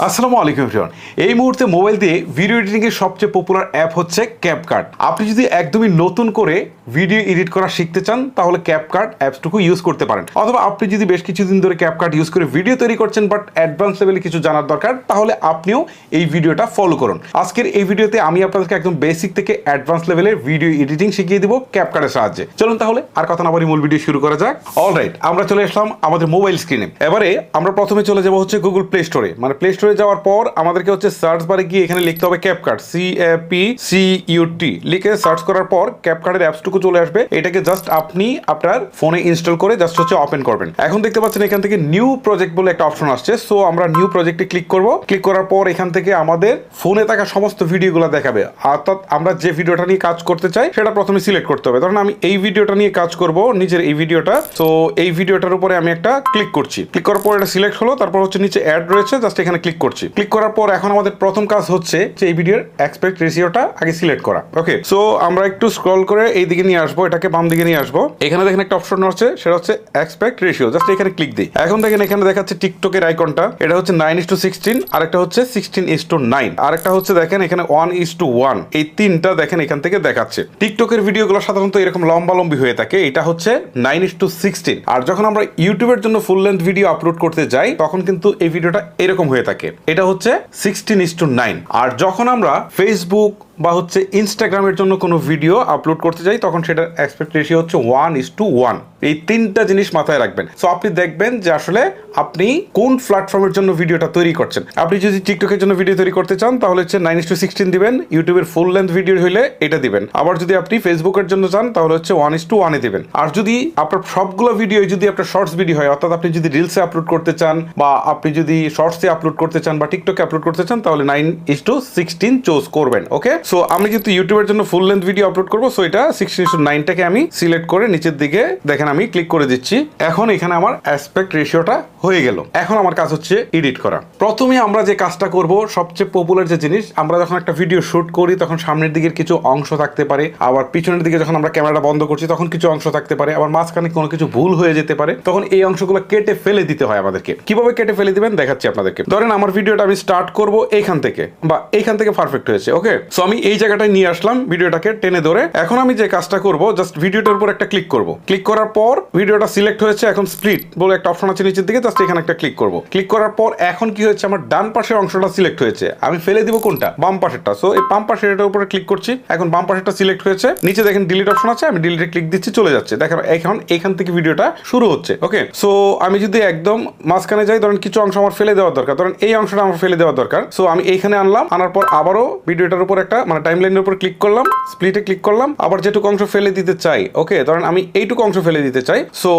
আসসালামু আলাইকুম এভরিওয়ান। এই মুহূর্তে মোবাইল দিয়ে ভিডিও এডিটিং এর সবচেয়ে পপুলার অ্যাপ হচ্ছে ক্যাপকার্ট আপনি যদি একদমই নতুন করে ভিডিও এডিট করা শিখতে চান, তাহলে ক্যাপকার্ট অ্যাপসটুকু ইউজ করতে পারেন। অথবা আপনি যদি বেশ কিছুদিন ধরে ক্যাপকার্ট ইউজ করে ভিডিও তৈরি করছেন বাট অ্যাডভান্স লেভেলে কিছু জানার দরকার, তাহলে আপনিও এই ভিডিওটা ফলো করুন। আজকের এই ভিডিওতে আমি আপনাদেরকে একদম বেসিক থেকে অ্যাডভান্স লেভেলের ভিডিও এডিটিং শিখিয়ে দিব ক্যাপকার্টের সাহায্যে। চলুন তাহলে আর কথা না বলি মূল ভিডিও শুরু করা যাক। অলরাইট আমরা চলে আসলাম আমাদের মোবাইল স্ক্রিনে এবারে আমরা প্রথমে চলে যাব হচ্ছে গুগল প্লে স্টোরে মানে প্লে যাওয়ার পর আমাদেরকে হচ্ছে সার্চ বারে গিয়ে এখানে লিখতে হবে CapCut C A P C U T লিখে সার্চ করার পর ক্যাপকার্টের অ্যাপসটুকু চলে আসবে। এটাকে জাস্ট আপনি আপনার ফোনে ইনস্টল করে জাস্ট হচ্ছে ওপেন করবেন। এখন দেখতে পাচ্ছেন এখান থেকে নিউ প্রজেক্ট বলে একটা অপশন আসছে। সো আমরা নিউ প্রজেক্টে ক্লিক করব। ক্লিক করার পর এখান থেকে আমাদের ফোনে থাকা সমস্ত ভিডিওগুলো দেখাবে। অর্থাৎ আমরা যে ভিডিওটা নিয়ে কাজ করতে চাই, সেটা প্রথমে সিলেক্ট করতে হবে। ধরুন আমি এই ভিডিওটা নিয়ে কাজ করব, নিজের এই ভিডিওটা তো এই ভিডিওটার উপরে আমি একটা ক্লিক করছি। ক্লিক করার পর এটা সিলেক্ট হলো, তারপর হচ্ছে নিচে অ্যাড রয়েছে জাস্ট এখানে ক্লিক করছি। ক্লিক করার পর এখন আমাদের প্রথম কাজ হচ্ছে যে এই ভিডিওর এক্সপেক্ট রেশিওটা আগে সিলেক্ট করা। ওকে সো আমরা একটু স্ক্রল করে এই দিকে নিয়ে আসব, এটাকে বাম দিকে নিয়ে আসব। এখানে দেখেন একটা অপশন আছে, সেটা হচ্ছে এক্সপেক্ট রেশিও জাস্ট এখানে ক্লিক দিই। এখন দেখেন এখানে দেখাচ্ছে টিকটকের আইকনটা এটা হচ্ছে নাইন ইস টু সিক্সটিন আরেকটা হচ্ছে সিক্সটিন ইস টু নাইন আরেকটা হচ্ছে দেখেন এখানে ওয়ান ইস টু ওয়ান এই তিনটা দেখেন এখান থেকে দেখাচ্ছে। টিকটকের ভিডিওগুলো সাধারণত এরকম লম্বালম্বি হয়ে থাকে, এটা হচ্ছে নাইন ইস টু সিক্সটিন আর যখন আমরা ইউটিউবের জন্য ফুল লেন্থ ভিডিও আপলোড করতে যাই, তখন কিন্তু এই ভিডিওটা এরকম হয়ে থাকে। এটা হচ্ছে সিক্সটিন ইস টু নাইন আর যখন আমরা ফেসবুক বা হচ্ছে ইনস্টাগ্রামের জন্য কোনো ভিডিও আপলোড করতে চাই তখন সেটার এক্সপেক্ট রেশিও হচ্ছে ওয়ান ইস টু ওয়ান এই তিনটা জিনিস মাথায় রাখবেন। সো আপনি দেখবেন যে আসলে আপনি কোন প্ল্যাটফর্মের জন্য ভিডিওটা তৈরি করছেন। আপনি যদি টিকটকের জন্য ভিডিও তৈরি করতে চান, তাহলে হচ্ছে নাইন ইস টু সিক্সটিন দিবেন ইউটিউবের ফুল লেন্থ ভিডিও হলে এটা দিবেন। আবার যদি আপনি ফেসবুকের জন্য চান তাহলে হচ্ছে ওয়ান ইস টু ওয়ানে দিবেন। আর যদি আপনার সবগুলো ভিডিও যদি আপনার শর্টস ভিডিও হয়, অর্থাৎ আপনি যদি রিলসে আপলোড করতে চান বা আপনি যদি শর্টসে আপলোড করতে চান বা টিকটকে আপলোড করতে চান, তাহলে nine is to sixteen choose করবেন ওকে সো আমি যেহেতু ইউটিউবের জন্য ফুল লেন্থ ভিডিও আপলোড করব। সো এটা সিক্সটিন নাইনটাকে আমি সিলেক্ট করে নিচের দিকে দেখেন আমি ক্লিক করে দিচ্ছি। এখন এখানে আমার অ্যাসপেক্ট রেশিওটা হয়ে গেল। এখন আমার কাজ হচ্ছে এডিট করা। প্রথমে আমরা যে কাজটা করব, সবচেয়ে পপুলার যে জিনিস, আমরা যখন একটা ভিডিও শুট করি, তখন সামনের দিকের কিছু অংশ থাকতে পারে। আবার পিছনের দিকে যখন আমরা ক্যামেরাটা বন্ধ করছি, তখন কিছু অংশ থাকতে পারে। আবার মাঝখানে কোনো কিছু ভুল হয়ে যেতে পারে। তখন এই অংশগুলো কেটে ফেলে দিতে হয় আমাদেরকে। কীভাবে কেটে ফেলে দিবেন? দেখাচ্ছি আপনাদেরকে। ধরেন আমার ভিডিওটা আমি স্টার্ট করব এইখান থেকে, বা এইখান থেকে পারফেক্ট হয়েছে ওকে সো আমি এই জায়গাটায় নিয়ে আসলাম ভিডিওটাকে টেনে ধরে। এখন আমি যে কাজটা করব জাস্ট ভিডিওটার উপর একটা ক্লিক করব। ক্লিক করার পর ভিডিওটা সিলেক্ট হয়েছে এখন স্প্লিট বলে একটা অপশন আছে নিচের দিকে জাস্ট এখানে একটা ক্লিক করব। ক্লিক করার পর এখন কি হয়েছে, আমার ডান পাশের অংশটা সিলেক্ট হয়েছে। আমি ফেলে দিব কোনটা? বাম পাশেরটা। সো এই বাম পাশের এটার উপরে ক্লিক করছি। এখন বাম পাশেরটা সিলেক্ট হয়েছে। নিচে দেখেন ডিলিট অপশন আছে, আমি ডিলিটে ক্লিক দিচ্ছি, চলে যাচ্ছে। দেখেন এখন এখান থেকে ভিডিওটা শুরু হচ্ছে। ওকে সো আমি যদি একদম মাঝখানে যাই, ধরেন কিছু অংশ আমার ফেলে দেওয়ার দরকার। ধরেন এই অংশটা আমার ফেলে দেওয়ার দরকার। সো আমি এইখানে আনলাম, আনার পর আবারও ভিডিওটার উপর একটা মানে টাইম লাইনের উপর ক্লিক করলাম স্প্লিটে ক্লিক করলাম, আবার যেটুকু অংশ ফেলে দিতে চাই ওকে ধরেন আমি এইটুকু অংশ ফেলে দিতে চাই সো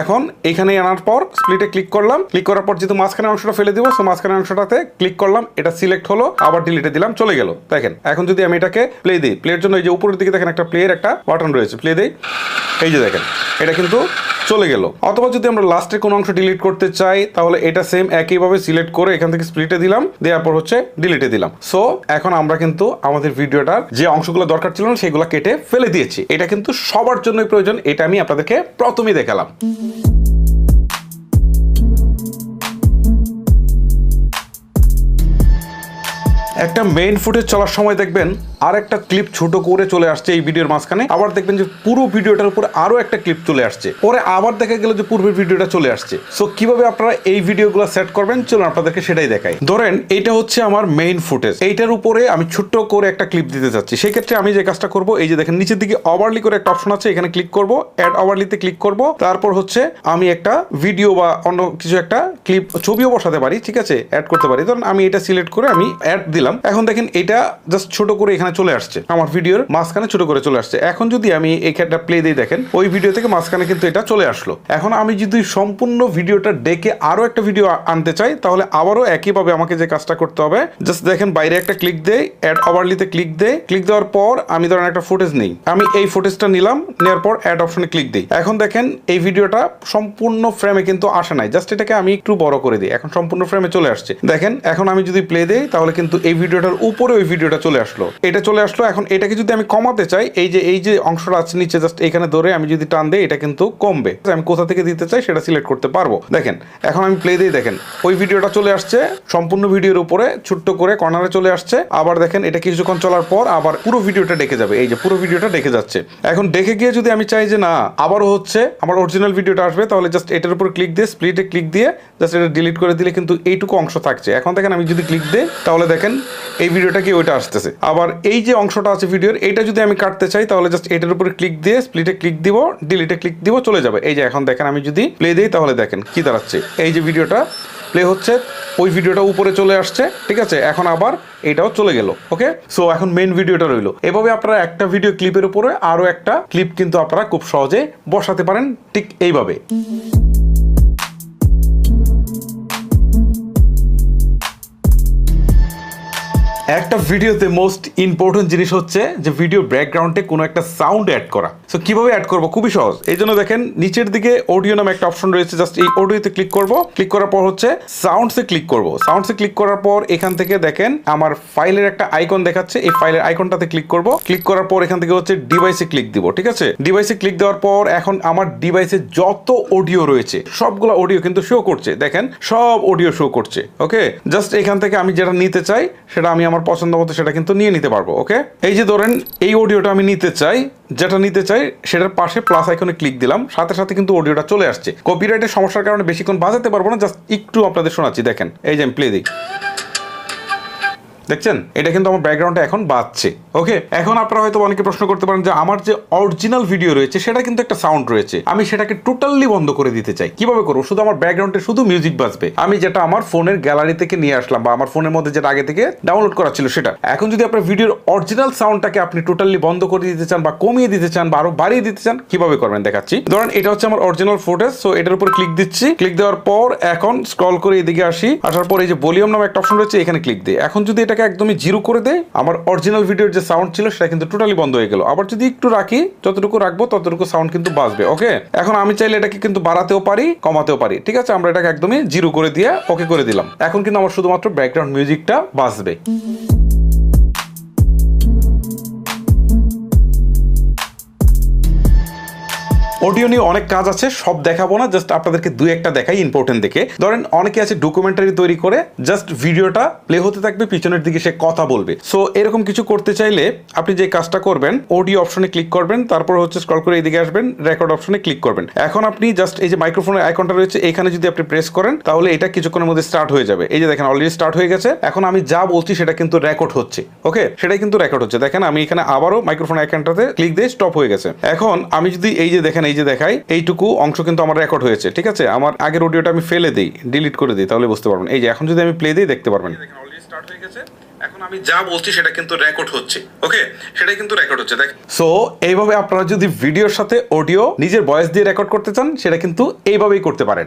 এখন এখানে আনার পর স্প্লিটে ক্লিক করলাম ক্লিক করার পর যেহেতু মাঝখানে অংশটা ফেলে দিব সো মাঝখানে অংশটাতে ক্লিক করলাম, এটা সিলেক্ট হলো, আবার ডিলিটে দিলাম, চলে গেল। দেখেন, এখন যদি আমি এটাকে প্লে দিই প্লের জন্য এই যে উপরের দিকে দেখেন একটা প্লের একটা বাটন রয়েছে প্লে দিই। এই যে দেখেন, এটা কিন্তু চলে গেল। অথবা যদি আমরা লাস্টে কোনো অংশ ডিলিট করতে চাই, তাহলে এটা সেম একইভাবে সিলেক্ট করে এখান থেকে স্প্লিটে দিলাম, দেওয়ার পর হচ্ছে ডিলিটে দিলাম। সো এখন আমরা কিন্তু আমাদের ভিডিওটার যে অংশগুলো দরকার ছিল না, সেগুলো কেটে ফেলে দিয়েছি। এটা কিন্তু সবার জন্যই প্রয়োজন, এটা আমি আপনাদেরকে প্রথমেই দেখালাম। একটা মেইন ফুটেজ চলার সময় দেখবেন আর একটা ক্লিপ ছোট করে চলে আসছে এই ভিডিওর মাঝখানে। আবার দেখবেন যে পুরো ভিডিওটার উপর আরও একটা ক্লিপ চলে আসছে। পরে আবার দেখা গেল যে পূর্বের ভিডিওটা চলে আসছে। সো কীভাবে আপনারা এই ভিডিওগুলো সেট করবেন? চলুন আপনাদেরকে সেটাই দেখাই। ধরেন, এইটা হচ্ছে আমার মেইন ফুটেজ এইটার উপরে আমি ছোট্ট করে একটা ক্লিপ দিতে চাচ্ছি। সেই ক্ষেত্রে আমি যে কাজটা করব, এই যে দেখেন, নিচের দিকে ওভারলি করে একটা অপশন আছে, এখানে ক্লিক করব অ্যাড ওভারলিতে ক্লিক করব। তারপর হচ্ছে আমি একটা ভিডিও বা অন্য কিছু একটা ক্লিপ ছবিও বসাতে পারি, ঠিক আছে? অ্যাড করতে পারি। ধরুন, আমি এটা সিলেক্ট করে আমি অ্যাড দিলাম। এখন দেখেন এটা জাস্ট ছোট করে এখানে চলে আসছে। আমার ভিডিওর মাঝখানে ছোট করে চলে আসছে। এখন যদি আমি এখানটা প্লে দিয়ে দেখেন, ওই ভিডিও থেকে মাঝখানে কিন্তু এটা চলে আসলো। এখন আমি যদি সম্পূর্ণ ভিডিওটা ডেকে আরও একটা ভিডিও আনতে চাই, তাহলে আবারও একইভাবে আমাকে যে কাজটা করতে হবে জাস্ট দেখেন বাইরে একটা ক্লিক দেই অ্যাড ওভারলিতে ক্লিক দেই। ক্লিক দেওয়ার পর আমি ধরেন একটা ফুটেজ নেই। আমি এই ফুটেজটা নিলাম, নেওয়ার পর অ্যাড অপশনে ক্লিক দিই। এখন দেখেন এই ভিডিওটা সম্পূর্ণ ফ্রেমে কিন্তু আসে নাই। জাস্ট এটাকে আমি একটু বড় করে দিই। এখন সম্পূর্ণ ফ্রেমে চলে আসছে। দেখেন, এখন আমি যদি প্লে দেই, তাহলে কিন্তু এই ভিডিওটার উপরে ওই ভিডিওটা চলে আসলো। এটা চলে আসলো, এখন এটাকে যদি আমি কমাতে চাই, এই যে এই যে অংশটা আছে নিচে জাস্ট এখানে ধরে আমি যদি টান দিই, এটা কিন্তু কমবে। আমি কোথা থেকে দিতে চাই, সেটা সিলেক্ট করতে পারব। দেখেন, এখন আমি প্লে দিয়ে দেখেন, ওই ভিডিওটা চলে আসছে, সম্পূর্ণ ভিডিওর উপরে, ছোট্ট করে কর্নারে চলে আসছে। আবার দেখেন, এটা কিছুক্ষণ চলার পর আবার পুরো ভিডিওটা ডেকে যাবে। এই যে, পুরো ভিডিওটা ডেকে যাচ্ছে। এখন ডেকে গিয়ে যদি আমি চাই যে না, আবারও হচ্ছে, আমার অরিজিনাল ভিডিওটা আসবে, তাহলে জাস্ট এটার উপর ক্লিক দিয়ে স্প্লিটে ক্লিক দিয়ে জাস্ট এটা ডিলিট করে দিলে কিন্তু এইটুকু অংশ থাকছে। এখন দেখেন, আমি যদি ক্লিক দিই, তাহলে দেখেন এই ভিডিওটা কি ওইটা আসতেছে। আবার এই যে অংশটা আছে ভিডিওর, এইটা যদি আমি কাটতে চাই, তাহলে জাস্ট এটার উপরে ক্লিক দিয়ে স্প্লিটে ক্লিক দিব ডিলিটে ক্লিক দিব, চলে যাবে। এই যে এখন দেখেন, আমি যদি প্লে দিই, তাহলে দেখেন কি দাঁড়াচ্ছে। এই যে ভিডিওটা প্লে হচ্ছে, ওই ভিডিওটা উপরে চলে আসছে, ঠিক আছে? এখন আবার এটাও চলে গেল ওকে সো এখন মেন ভিডিওটা রইল। এভাবে আপনারা একটা ভিডিও ক্লিপের উপরে আরও একটা ক্লিপ কিন্তু আপনারা খুব সহজে বসাতে পারেন, ঠিক এইভাবে। একটা ভিডিওতে মোস্ট ইম্পর্টেন্ট জিনিস হচ্ছে যে ভিডিও ব্যাকগ্রাউন্ডে কোনো একটা সাউন্ড অ্যাড করা। সো কীভাবে অ্যাড করব? খুবই সহজ। এই জন্য দেখেন, নিচের দিকে অডিও নামে একটা অপশন রয়েছে জাস্ট এই অডিওতে ক্লিক করব। ক্লিক করার পর হচ্ছে সাউন্ডসে ক্লিক করব। সাউন্ডসে ক্লিক করার পর এখান থেকে দেখেন, আমার ফাইলের একটা আইকন দেখাচ্ছে। এই ফাইলের আইকনটাতে ক্লিক করব। ক্লিক করার পর এখান থেকে হচ্ছে ডিভাইসে ক্লিক দিব, ঠিক আছে? ডিভাইসে ক্লিক দেওয়ার পর এখন আমার ডিভাইসে যত অডিও রয়েছে, সবগুলো অডিও কিন্তু শো করছে। দেখেন, সব অডিও শো করছে ওকে জাস্ট এখান থেকে আমি যেটা নিতে চাই, সেটা আমি আমার পছন্দ মতো সেটা কিন্তু নিয়ে নিতে পারব ওকে এই যে ধরেন, এই অডিওটা আমি নিতে চাই যেটা নিতে চাই, সেটার পাশে প্লাস আইকনে ক্লিক দিলাম। সাথে সাথে কিন্তু অডিওটা চলে আসছে। কপিরাইটের সমস্যার কারণে বেশিক্ষণ বাজাতে পারব না জাস্ট একটু আপনাদের শোনাচ্ছি, দেখেন। এই যে আমি প্লে দিই দেখছেন? এটা কিন্তু আমার ব্যাকগ্রাউন্ডে এখন বাজছে ওকে এখন আপনারা হয়তো অনেকে প্রশ্ন করতে পারেন যে আমার যে অরিজিনাল ভিডিও রয়েছে, সেটা কিন্তু একটা সাউন্ড রয়েছে। আমি সেটাকে টোটালি বন্ধ করে দিতে চাই। কীভাবে করব? শুধু আমার ব্যাকগ্রাউন্ডে শুধু মিউজিক বাজবে। আমি যেটা আমার ফোনের গ্যালারি থেকে নিয়ে আসলাম বা আমার ফোনের মধ্যে যেটা আগে থেকে ডাউনলোড করা ছিল সেটা। এখন যদি আপনার ভিডিওর অরিজিনাল সাউন্ডটাকে আপনি টোটালি বন্ধ করে দিতে চান বা কমিয়ে দিতে চান বা আরও বাড়িয়ে দিতে চান, কীভাবে করবেন দেখাচ্ছি। ধরেন, এটা হচ্ছে আমার অরিজিনাল ফুটেজ সো এটার উপর ক্লিক দিচ্ছি। ক্লিক দেওয়ার পর এখন স্ক্রল করে এদিকে আসি। আসার পর এই যে ভলিউম নামে একটা অপশন রয়েছে, এখানে ক্লিক দিই। এখন যদি এটাকে একদমই জিরো করে দেয় আমার অরিজিনাল ভিডিওর যে সাউন্ড ছিল, সেটা কিন্তু টোটালি বন্ধ হয়ে গেল। আবার যদি একটু রাখি, যতটুকু রাখব, ততটুকু সাউন্ড কিন্তু বাজবে ওকে এখন আমি চাইলে এটাকে কিন্তু বাড়াতেও পারি, কমাতেও পারি, ঠিক আছে? আমরা এটাকে একদমই জিরো করে দিয়ে ওকে করে দিলাম। এখন কিন্তু আমার শুধুমাত্র ব্যাকগ্রাউন্ড মিউজিকটা বাজবে অডিও নিয়ে অনেক কাজ আছে, সব দেখাবো না জাস্ট আপনাদেরকে দুই একটা দেখাই ইম্পর্টেন্ট দেখে। ধরেন, অনেকে আছে ডকুমেন্টারি তৈরি করে জাস্ট ভিডিওটা প্লে হতে থাকবে, পিছনের দিকে সে কথা বলবে। সো এরকম কিছু করতে চাইলে আপনি যে কাজটা করবেন অডিও অপশনে ক্লিক করবেন, তারপর হচ্ছে স্ক্রল করে এইদিকে আসবেন রেকর্ড অপশনে ক্লিক করবেন। এখন আপনি জাস্ট এই যে মাইক্রোফোনের আইকনটা রয়েছে, এখানে যদি আপনি প্রেস করেন, তাহলে এটা কিছুক্ষণের মধ্যে স্টার্ট হয়ে যাবে। এই যে দেখেন অলরেডি স্টার্ট হয়ে গেছে। এখন আমি যা বলছি, সেটা কিন্তু রেকর্ড হচ্ছে। ওকে সেটাই কিন্তু রেকর্ড হচ্ছে। দেখেন, আমি এখানে আবারও মাইক্রোফোন আইকনটাতে ক্লিক দিয়ে স্টপ হয়ে গেছে। এখন আমি যদি এই যে দেখেন, এই যে দেখাই এইটুকু অংশ কিন্তু আমার রেকর্ড হয়েছে ঠিক আছে? আমার আগের অডিওটা আমি ফেলে দিই ডিলিট করে দিই তাহলে বুঝতে পারবেন। এই যে এখন যদি আমি প্লে দিই দেখতে পারবেন। স্টার্ট হয়ে গেছে। এখন আমি যা বলছি সেটা কিন্তু রেকর্ড হচ্ছে ওকে সেটা কিন্তু রেকর্ড হচ্ছে দেখ সো এইভাবে আপনারা যদি ভিডিওর সাথে অডিও নিজের ভয়েস দিয়ে রেকর্ড করতে চান সেটা কিন্তু এইভাবেই করতে পারেন।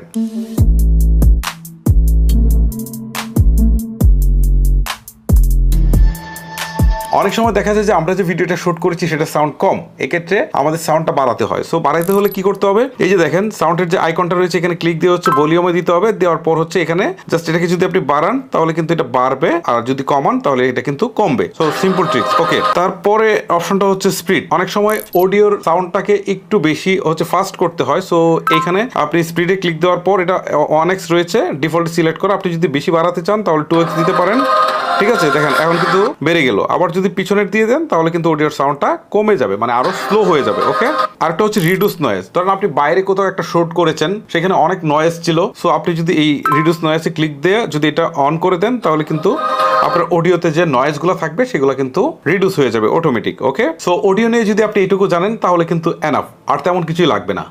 অনেক সময় দেখা যায় যে আমরা যে ভিডিওটা শুট করেছি সেটা সাউন্ড কম। এক্ষেত্রে আমাদের সাউন্ডটা বাড়াতে হয়। সো বাড়াইতে হলে কি করতে হবে? এই যে দেখেন সাউন্ডের যে আইকনটা রয়েছে, এখানে ক্লিক দিয়ে হচ্ছে ভলিউমে দিতে হবে। দেওয়ার পর হচ্ছে এখানে জাস্ট এটাকে যদি আপনি বাড়ান, তাহলে কিন্তু এটা বাড়বে। আর যদি কমান, তাহলে এটা কিন্তু কমবে। সো সিম্পল ট্রিক্স ওকে তারপরে অপশনটা হচ্ছে স্পিড অনেক সময় অডিওর সাউন্ডটাকে একটু বেশি হচ্ছে ফাস্ট করতে হয়। সো এখানে আপনি স্পিডে ক্লিক দেওয়ার পর এটা ওয়ান এক্স রয়েছে। ডিফল্ট সিলেক্ট করে আপনি যদি বেশি বাড়াতে চান, তাহলে টু এক্স দিতে পারেন। ঠিক আছে? দেখেন, এখন কিন্তু বেড়ে গেল। আবার যদি পিছনের দিয়ে দেন, তাহলে কিন্তু অডিওর সাউন্ডটা কমে যাবে মানে আরও স্লো হয়ে যাবে ওকে আরেকটা হচ্ছে রিডিউস নয়েজ ধরেন আপনি বাইরে কোথাও একটা শুট করেছেন, সেখানে অনেক নয়েজ ছিল সো আপনি যদি এই রিডিউস নয়েজে ক্লিক দিয়ে যদি এটা অন করে দেন, তাহলে কিন্তু আপনার অডিওতে যে নয়েজগুলো থাকবে, সেগুলো কিন্তু রিডিউস হয়ে যাবে অটোমেটিক ওকে সো অডিও নিয়ে যদি আপনি এইটুকু জানেন, তাহলে কিন্তু এনাফ আর তেমন কিছুই লাগবে না।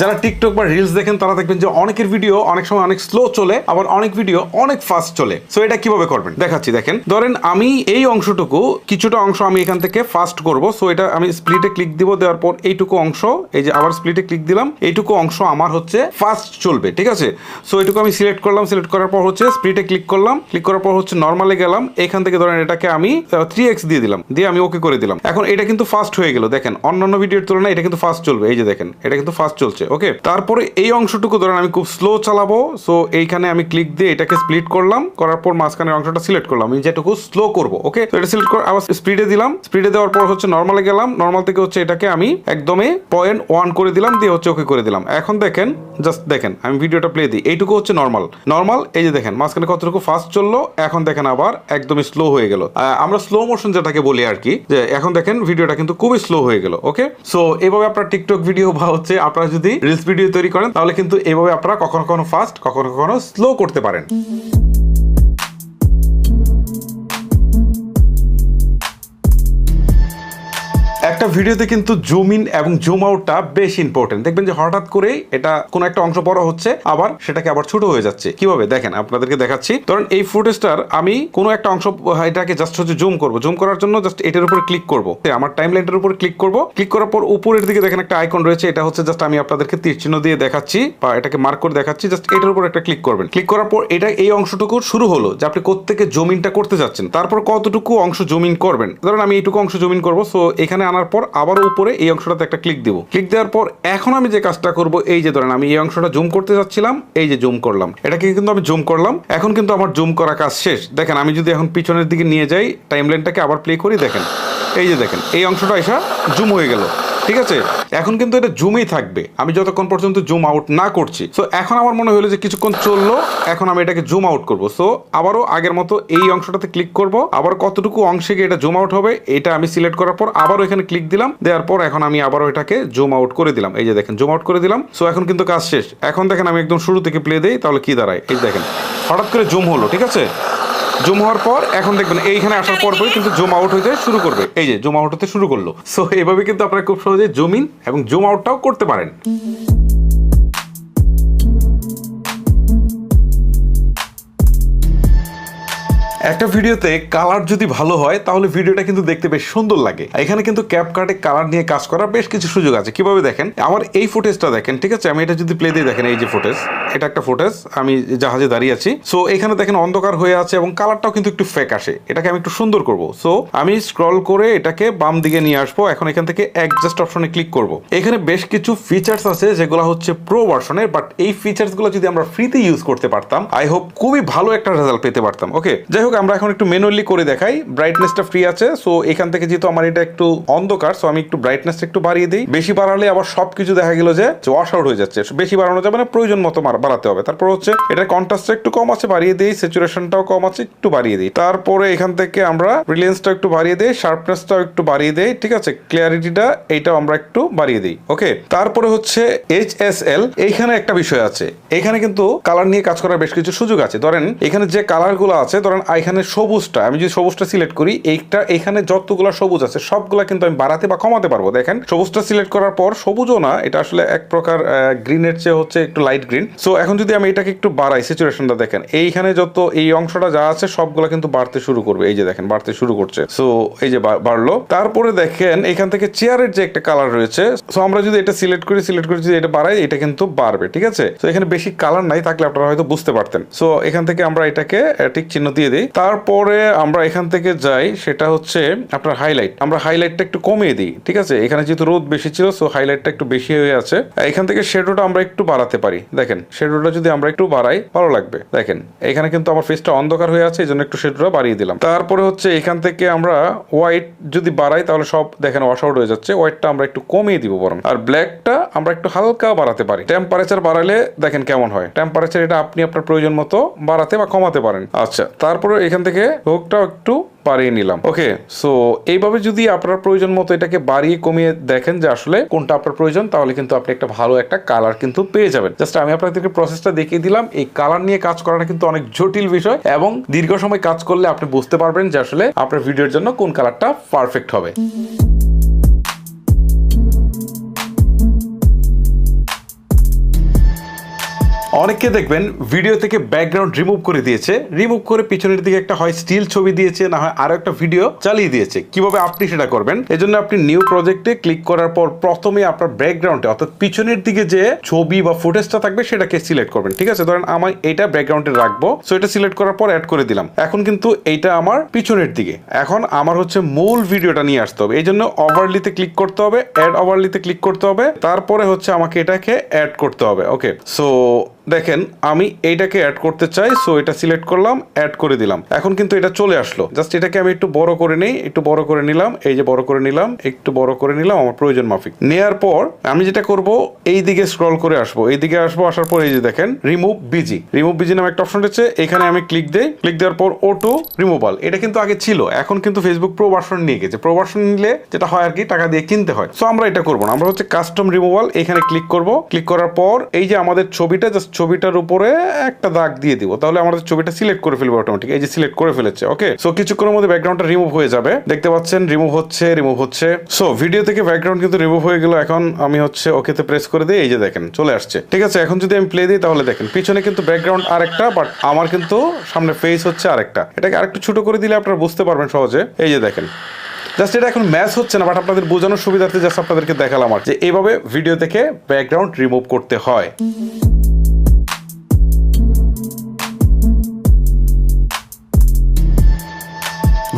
যারা টিকটক বা রিলস দেখেন, তারা দেখবেন যে অনেকের ভিডিও অনেক সময় অনেক স্লো চলে, আবার অনেক ভিডিও অনেক ফাস্ট চলে। সো এটা কীভাবে করবেন? দেখাচ্ছি, দেখেন। ধরেন, আমি এই অংশটুকু, কিছুটা অংশ আমি এখান থেকে ফাস্ট করব। সো এটা আমি স্প্লিটে ক্লিক দিব, দেওয়ার পর এইটুকু অংশ, এই যে আবার স্প্লিটে ক্লিক দিলাম, এইটুকু অংশ আমার হচ্ছে ফাস্ট চলবে, ঠিক আছে? সো এটুকু আমি সিলেক্ট করলাম সিলেক্ট করার পর হচ্ছে স্প্লিটে ক্লিক করলাম ক্লিক করার পর হচ্ছে নর্মালে গেলাম, এখান থেকে ধরেন এটাকে আমি থ্রি এক্স দিয়ে দিলাম, দিয়ে আমি ওকে করে দিলাম। এখন এটা কিন্তু ফাস্ট হয়ে গেল, দেখেন। অন্যান্য ভিডিওর তুলনায় এটা কিন্তু ফাস্ট চলবে, এই যে দেখেন, এটা কিন্তু ফাস্ট চলছে। ওকে তারপরে এই অংশটুকু ধরেন আমি খুব স্লো চালাবো। সো এইখানে আমি ক্লিক দিয়ে এটাকে স্প্লিট করলাম। করার পর মাঝখানের অংশটা সিলেক্ট করলাম। আমি যেটুকু স্লো করব ওকে তো এটা সিলেক্ট করে আবার স্পিডে দিলাম। স্পিডে দেওয়ার পর হচ্ছে নর্মালে গেলাম। নর্মাল থেকে হচ্ছে এটাকে আমি একদমই পয়েন্ট ওয়ান করে দিলাম, দিয়ে হচ্ছে ওকে করে দিলাম। এখন দেখেন জাস্ট দেখেন, আমি ভিডিওটা প্লে দিই। এইটুকু হচ্ছে নর্মাল নর্মাল এই যে দেখেন, মাঝখানে কতটুকু ফাস্ট চলল, এখন দেখেন আবার একদমই স্লো হয়ে গেল। আমরা স্লো মোশন যেটাকে বলি আর কি, যে এখন দেখেন ভিডিওটা কিন্তু খুবই স্লো হয়ে গেল ওকে সো এভাবে আপনার টিকটক ভিডিও বা হচ্ছে আপনারা যদি রিলস ভিডিও তৈরি করেন, তাহলে কিন্তু এভাবে আপনারা কখনো কখনো ফাস্ট কখনো কখনো স্লো করতে পারেন। একটা ভিডিওতে কিন্তু জুম ইন এবং জুম আউটটা বেশ ইম্পর্টেন্ট দেখবেন যে হঠাৎ করেই এটা কোনো একটা অংশ বড় হচ্ছে, আবার সেটাকে আবার ছোট হয়ে যাচ্ছে। কীভাবে? দেখেন, আপনাদেরকে দেখাচ্ছি। ধরেন, এই ফুটেজটার আমি কোনো একটা অংশ, এটাকে জাস্ট হচ্ছে জুম করব। জুম করার জন্য জাস্ট এটার উপর ক্লিক করব। আমার টাইম লাইনটার উপর ক্লিক করব। ক্লিক করার পর উপরের দিকে দেখেন একটা আইকন রয়েছে, এটা হচ্ছে জাস্ট আমি আপনাদেরকে তীর চিহ্ন দিয়ে দেখাচ্ছি বা এটাকে মার্ক করে দেখাচ্ছি জাস্ট এটার উপর একটা ক্লিক করবেন। ক্লিক করার পর এটা এই অংশটুকু শুরু হলো যে আপনি কোত্থেকে জমিনটা করতে যাচ্ছেন। তারপর কতটুকু অংশ জমিন করবেন? ধরেন, আমি এইটুকু অংশ জমিন করব সো এখানে আনার পর আবারও উপরে এই অংশটাতে একটা ক্লিক দিব। ক্লিক দেওয়ার পর এখন আমি যে কাজটা করব, এই যে ধরেন আমি এই অংশটা জুম করতে চাচ্ছিলাম এই যে জুম করলাম। এটাকে কিন্তু আমি জুম করলাম। এখন কিন্তু আমার জুম করা কাজ শেষ। দেখেন, আমি যদি এখন পিছনের দিকে নিয়ে যাই টাইমলাইনটাকে আবার প্লে করি, দেখেন। এই যে দেখেন, এই অংশটা এসা জুম হয়ে গেল। ঠিক আছে? এখন কিন্তু এটা জুমেই থাকবে। আমি যতক্ষণ পর্যন্ত জুম আউট না করছি। সো এখন আমার মনে হলো যে কিছুক্ষণ চলল, এখন আমি এটাকে জুম আউট করব। সো আবারও আগের মতো এই অংশটাতে ক্লিক করব। আবার কতটুকু অংশে গিয়ে এটা জুম আউট হবে, এটা আমি সিলেক্ট করার পর আবারও এখানে ক্লিক দিলাম। দেওয়ার পর এখন আমি আবারও এটাকে জুম আউট করে দিলাম। এই যে দেখেন জুম আউট করে দিলাম। সো এখন কিন্তু কাজ শেষ। এখন দেখেন আমি একদম শুরু থেকে প্লে দেই, তাহলে কি দাঁড়ায়? এই দেখেন, হঠাৎ করে জুম হলো, ঠিক আছে? জুম হওয়ার পর এখন দেখবেন এইখানে আসার পর পরই কিন্তু জুম আউট হইতে শুরু করবে। এই যে, জুম আউট হতে শুরু করল। সো এভাবে কিন্তু আপনারা খুব সহজে জুম ইন এবং জুম আউটটাও করতে পারেন। একটা ভিডিওতে কালার যদি ভালো হয়, তাহলে ভিডিওটা কিন্তু দেখতে বেশ সুন্দর লাগে। এখানে কিন্তু ক্যাপ কার্ডে কালার নিয়ে কাজ করার বেশ কিছু সুযোগ আছে। কীভাবে দেখেন? আমার এই ফুটেজটা দেখেন, ঠিক আছে? আমি এটা যদি প্লে দিয়ে দেখেন, এই যে ফুটেজ এটা একটা ফুটেজ আমি জাহাজে দাঁড়িয়ে আছি। সো এখানে দেখেন অন্ধকার হয়ে আছে এবং কালারটাও কিন্তু একটু ফেক আসে। এটাকে আমি একটু সুন্দর করব। সো আমি স্ক্রল করে এটাকে বাম দিকে নিয়ে আসব। এখন এখান থেকে অ্যাডজাস্ট অপশনে ক্লিক করব। এখানে বেশ কিছু ফিচার্স আছে, যেগুলো হচ্ছে প্রো ভার্সনের বাট এই ফিচার্সগুলো যদি আমরা ফ্রিতে ইউজ করতে পারতাম আই হোপ খুবই ভালো একটা রেজাল্ট পেতে পারতাম। ওকে যাই হোক আমরা এখন একটু ম্যানুয়ালি করে দেখাই। ব্রাইটনেসটা ফ্রি আছে সো এখান থেকে যেহেতু আমার এটা একটু অন্ধকার সো আমি একটু ব্রাইটনেসটা একটু বাড়িয়ে দিই। বেশি বাড়ালে আবার সবকিছু দেখা গেল যে ওয়াশ আউট হয়ে যাচ্ছে। বেশি বাড়ানো যাবে না, প্রয়োজন মতো বাড়াতে হবে। তারপর হচ্ছে, এটার কন্ট্রাস্টটা একটু কম আছে, বাড়িয়ে দিই। স্যাচুরেশনটাও কম আছে, একটু বাড়িয়ে দিই। তারপরে এখান থেকে আমরা ব্রিলিয়েন্সটা একটু বাড়িয়ে দিই শার্পনেসটাও একটু বাড়িয়ে দিই, ঠিক আছে? ক্লিয়ারিটিটা এইটাও আমরা একটু বাড়িয়ে দিই ওকে তারপরে হচ্ছে এইচ এস এল এইখানে একটা বিষয় আছে। এখানে কিন্তু কালার নিয়ে কাজ করার বেশ কিছু সুযোগ আছে। ধরেন, এখানে যে কালারগুলো আছে, ধরেন এখানে সবুজটা, আমি যদি সবুজটা সিলেক্ট করি, এইটা, এখানে যতগুলো সবুজ আছে, সবগুলা কিন্তু আমি বাড়াতে বা কমাতে পারব। দেখেন, সবুজটা সিলেক্ট করার পর সবুজও না, এটা আসলে এক প্রকার গ্রিনের চেয়ে হচ্ছে একটু লাইট গ্রিন সো এখন যদি আমি এটাকে একটু বাড়াই সিচুয়েশনটা দেখেন, এইখানে যত, এই অংশটা যা আছে, সবগুলা কিন্তু বাড়তে শুরু করবে। এই যে দেখেন, বাড়তে শুরু করছে। সো এই যে বাড়লো। তারপরে দেখেন, এখান থেকে চেয়ারের যে একটা কালার রয়েছে সো আমরা যদি এটা সিলেক্ট করি সিলেক্ট করে যদি এটা বাড়াই, এটা কিন্তু বাড়বে, ঠিক আছে? তো এখানে বেশি কালার নাই, থাকলে আপনারা হয়তো বুঝতে পারতেন। সো এখান থেকে আমরা এটাকে টিক চিহ্ন দিয়ে দিই। তারপরে আমরা এখান থেকে যাই, সেটা হচ্ছে আপনার হাইলাইট আমরা হাইলাইটটা একটু কমিয়ে দিই, ঠিক আছে? এখানে যেহেতু রোদ বেশি ছিল সো হাইলাইটটা একটু বেশি হয়ে আছে। এখান থেকে শেডোটা আমরা একটু বাড়াতে পারি। দেখেন শেডোটা যদি আমরা একটু বাড়াই, ভালো লাগবে। দেখেন, এখানে কিন্তু আমার ফেসটা অন্ধকার হয়ে আছে এই জন্য একটু শেডোটা বাড়িয়ে দিলাম। তারপরে হচ্ছে এখান থেকে আমরা হোয়াইট যদি বাড়াই, তাহলে সব, দেখেন ওয়াশ আউট হয়ে যাচ্ছে। হোয়াইটটা আমরা একটু কমিয়ে দিব বরং। আর ব্ল্যাকটা আমরা একটু হালকা বাড়াতে পারি। টেম্পারেচার বাড়ালে দেখেন কেমন হয়। টেম্পারেচার এটা আপনি আপনার প্রয়োজন মতো বাড়াতে বা কমাতে পারেন। আচ্ছা তারপরে এখান থেকে হোকটাও একটু বাড়িয়ে নিলাম। ওকে সো এইভাবে যদি আপনার প্রয়োজন মতো এটাকে বাড়িয়ে কমিয়ে দেখেন যে আসলে কোনটা আপনার প্রয়োজন, তাহলে কিন্তু আপনি একটা ভালো একটা কালার কিন্তু পেয়ে যাবেন। জাস্ট আমি আপনাদেরকে প্রসেসটা দেখিয়ে দিলাম। এই কালার নিয়ে কাজ করাটা কিন্তু অনেক জটিল বিষয় এবং দীর্ঘ সময় কাজ করলে আপনি বুঝতে পারবেন যে আসলে আপনার ভিডিওর জন্য কোন কালারটা পারফেক্ট হবে। অনেককে দেখবেন ভিডিও থেকে ব্যাকগ্রাউন্ড রিমুভ করে দিয়েছে। রিমুভ করে পিছনের দিকে একটা হয় স্টিল ছবি দিয়েছে, না হয় আরও একটা ভিডিও চালিয়ে দিয়েছে। কীভাবে আপনি সেটা করবেন? এজন্য আপনি নিউ প্রজেক্টে ক্লিক করার পর প্রথমে আপনার ব্যাকগ্রাউন্ডে অর্থাৎ পিছনের দিকে যে ছবি বা ফুটেজটা থাকবে, সেটাকে সিলেক্ট করবেন, ঠিক আছে? ধরেন আমি এটা ব্যাকগ্রাউন্ডে রাখব সো এটা সিলেক্ট করার পর অ্যাড করে দিলাম। এখন কিন্তু এইটা আমার পিছনের দিকে। এখন আমার হচ্ছে মূল ভিডিওটা নিয়ে আসতে হবে। এই জন্য ওভারলিতে ক্লিক করতে হবে অ্যাড ওভারলিতে ক্লিক করতে হবে, তারপরে হচ্ছে আমাকে এটাকে অ্যাড করতে হবে ওকে সো দেখেন, আমি এইটাকে অ্যাড করতে চাই সো এটা সিলেক্ট করলাম অ্যাড করে দিলাম। এখন কিন্তু এটা চলে আসলো। জাস্ট এটাকে আমি একটু বড় করে নেই, একটু বড় করে নিলাম, এই যে বড় করে নিলাম, একটু বড় করে নিলাম, আমার প্রয়োজন মাফিক। নেয়ার পর আমি যেটা করব এই দিকে স্ক্রল করে আসব। এই দিকে আসব, আসার পর এই যে দেখেন রিমুভ বিজি রিমুভ বিজি নামে একটা অপশন রয়েছে, এখানে আমি ক্লিক দিই ক্লিক দেওয়ার পর অটো রিমুভাল এটা কিন্তু আগে ছিল, এখন কিন্তু ফেসবুক প্রো ভার্সন নিয়ে গেছে। প্রো ভার্সন নিলে যেটা হয় আর কি, টাকা দিয়ে কিনতে হয়। সো আমরা এটা করব না, আমরা হচ্ছে কাস্টম রিমুভাল এখানে ক্লিক করব। ক্লিক করার পর এই যে আমাদের ছবিটা জাস্ট ছবিটার উপরে একটা দাগ দিয়ে দিব। তাহলে আমাদের ছবিটা সিলেক্ট করে ফেলবে অটোমেটিক এই যে সিলেক্ট করে ফেলেছে ওকে সো কিছুক্ষণের মধ্যে ব্যাকগ্রাউন্ডটা রিমুভ হয়ে যাবে। দেখতে পাচ্ছেন রিমুভ হচ্ছে রিমুভ হচ্ছে। সো ভিডিও থেকে ব্যাকগ্রাউন্ড কিন্তু রিমুভ হয়ে গেল। এখন আমি হচ্ছে ওকেতে প্রেস করে দিই এই যে দেখেন, চলে আসছে। ঠিক আছে, এখন যদি আমি প্লে দিই, তাহলে দেখেন, পিছনে কিন্তু ব্যাকগ্রাউন্ড আরেকটা বাট আমার কিন্তু সামনে ফেস হচ্ছে আরেকটা। এটাকে আরেকটু ছোট করে দিলে আপনারা বুঝতে পারবেন সহজে। এই যে দেখেন জাস্ট এটা এখন ম্যাচ হচ্ছে না বাট আপনাদের বোঝানোর সুবিধার্থে জাস্ট আপনাদেরকে দেখালাম আর যে এইভাবে ভিডিও থেকে ব্যাকগ্রাউন্ড রিমুভ করতে হয়।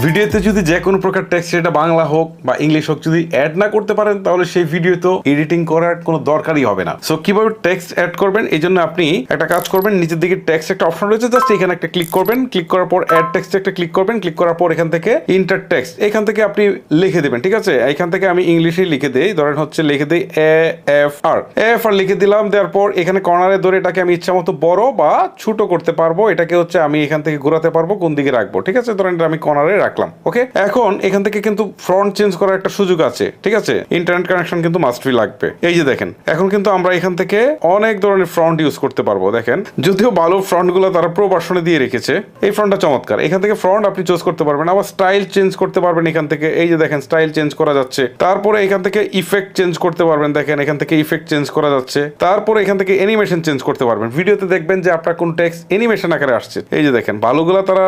ভিডিওতে যদি যে কোনো প্রকার টেক্সট সেটা বাংলা হোক বা ইংলিশ হোক, যদি অ্যাড না করতে পারেন, তাহলে সেই ভিডিও তো এডিটিং করার কোনো দরকারই হবে না। সো কীভাবে টেক্সট অ্যাড করবেন? এই জন্য আপনি একটা কাজ করবেন, নিচের দিকে টেক্সট একটা অপশন রয়েছে জাস্ট এখানে একটা ক্লিক করবেন। ক্লিক করার পর অ্যাড টেক্সট একটা ক্লিক করবেন। ক্লিক করার পর এখান থেকে ইন্টার টেক্সট এখান থেকে আপনি লিখে দেবেন, ঠিক আছে? এখান থেকে আমি ইংলিশেই লিখে দেই। ধরেন হচ্ছে লিখে দিই A F R F R লিখে দিলাম, দেওয়ার পর এখানে কর্নারে ধরে এটাকে আমি ইচ্ছা মতো বড় বা ছোট করতে পারব। এটাকে হচ্ছে আমি এখান থেকে ঘোরাতে পারব, কোন দিকে রাখব, ঠিক আছে? ধরেন এটা আমি কর্নারে রাখলাম ওকে এখন এখান থেকে কিন্তু ফ্রন্ট চেঞ্জ করার একটা সুযোগ আছে, ঠিক আছে? ইন্টারনেট কানেকশন কিন্তু মাস্ট বি লাগবে। এই যে দেখেন, এখন কিন্তু আমরা এখান থেকে অনেক ধরনের ফ্রন্ট ইউজ করতে পারব, দেখেন। যদিও ভালো ফ্রন্টগুলো তারা প্রো দিয়ে রেখেছে, এই ফ্রন্টটা চমৎকার। এখান থেকে ফ্রন্ট আপনি চুজ করতে পারবেন, আবার স্টাইল চেঞ্জ করতে পারবেন এখান থেকে। এই যে দেখেন স্টাইল চেঞ্জ করা যাচ্ছে। তারপরে এখান থেকে ইফেক্ট চেঞ্জ করতে পারবেন, দেখেন, এখান থেকে ইফেক্ট চেঞ্জ করা যাচ্ছে। তারপরে এখান থেকে অ্যানিমেশন চেঞ্জ করতে পারবেন। ভিডিওতে দেখবেন যে আপনার কোন টেক্সট অ্যানিমেশন আকারে আসছে। এই যে দেখেন, ভালোগুলো তারা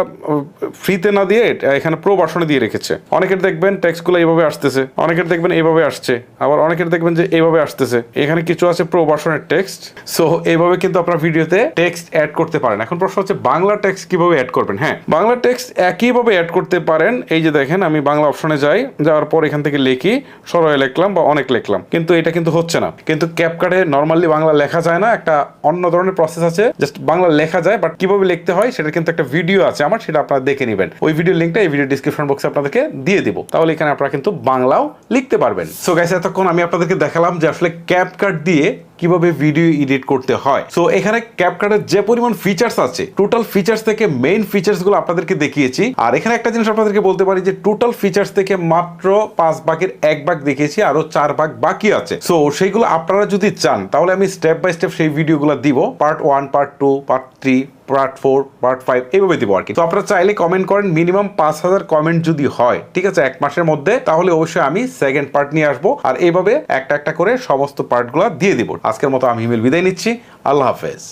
ফ্রিতে না দিয়ে, এখানে প্রো ভার্সনে দিয়ে রেখেছে। অনেকের দেখবেন টেক্সটগুলো এইভাবে আসতেছে, অনেকের দেখবেন এইভাবে আসছে, আবার অনেকের দেখবেন যে এইভাবে আসতেছে। এখানে কিছু আছে প্রো ভার্সনের টেক্সট, সো এইভাবে কিন্তু আপনার ভিডিওতে টেক্সট অ্যাড করতে পারেন। এখন প্রশ্ন হচ্ছে, বাংলা টেক্সট কীভাবে অ্যাড করবেন? হ্যাঁ বাংলা টেক্সট একইভাবে অ্যাড করতে পারেন। এই যে দেখেন, আমি বাংলা অপশনে যাই, যাওয়ার পর এখান থেকে লিখি সরয় লিখলাম বা অনেক লিখলাম। কিন্তু এটা কিন্তু হচ্ছে না। কিন্তু ক্যাপকার্ডে নর্মালি বাংলা লেখা যায় না, একটা অন্য ধরনের প্রসেস আছে জাস্ট বাংলা লেখা যায় বাট কীভাবে লিখতে হয় সেটা কিন্তু একটা ভিডিও আছে আমার, সেটা আপনারা দেখে নেবেন। ওই ভিডিও লিঙ্কটা এই ভিডিও ডিসক্রিপশন বক্সে আপনাদেরকে দিয়ে দিব। তাহলে এখানে আপনারা কিন্তু বাংলাও লিখতে পারবেন। সো গাইস এতক্ষণ আমি আপনাদেরকে দেখালাম যে আসলে ক্যাপকার্ড দিয়ে কীভাবে ভিডিও এডিট করতে হয়। সো এখানে ক্যাপকার্ডের যে পরিমাণ ফিচার্স আছে টোটাল ফিচার্স থেকে মেইন ফিচার্সগুলো আপনাদেরকে দেখিয়েছি। আর এখানে একটা জিনিস আপনাদেরকে বলতে পারি যে টোটাল ফিচার্স থেকে মাত্র পাঁচ ভাগের এক ভাগ দেখিয়েছি, আরও চার ভাগ বাকি আছে। সো সেইগুলো আপনারা যদি চান, তাহলে আমি স্টেপ বাই স্টেপ সেই ভিডিওগুলো দিব part one part two part three part four part five এইভাবে দিব আর কি। তো আপনারা চাইলে কমেন্ট করেন মিনিমাম পাঁচ হাজার কমেন্ট যদি হয়, ঠিক আছে, এক মাসের মধ্যে, তাহলে অবশ্যই আমি সেকেন্ড পার্ট নিয়ে আসব আর এইভাবে একটা একটা করে সমস্ত পার্টগুলো দিয়ে দিব। আজকের মতো আমি হিমেল বিদায় নিচ্ছি, আল্লাহ হাফেজ।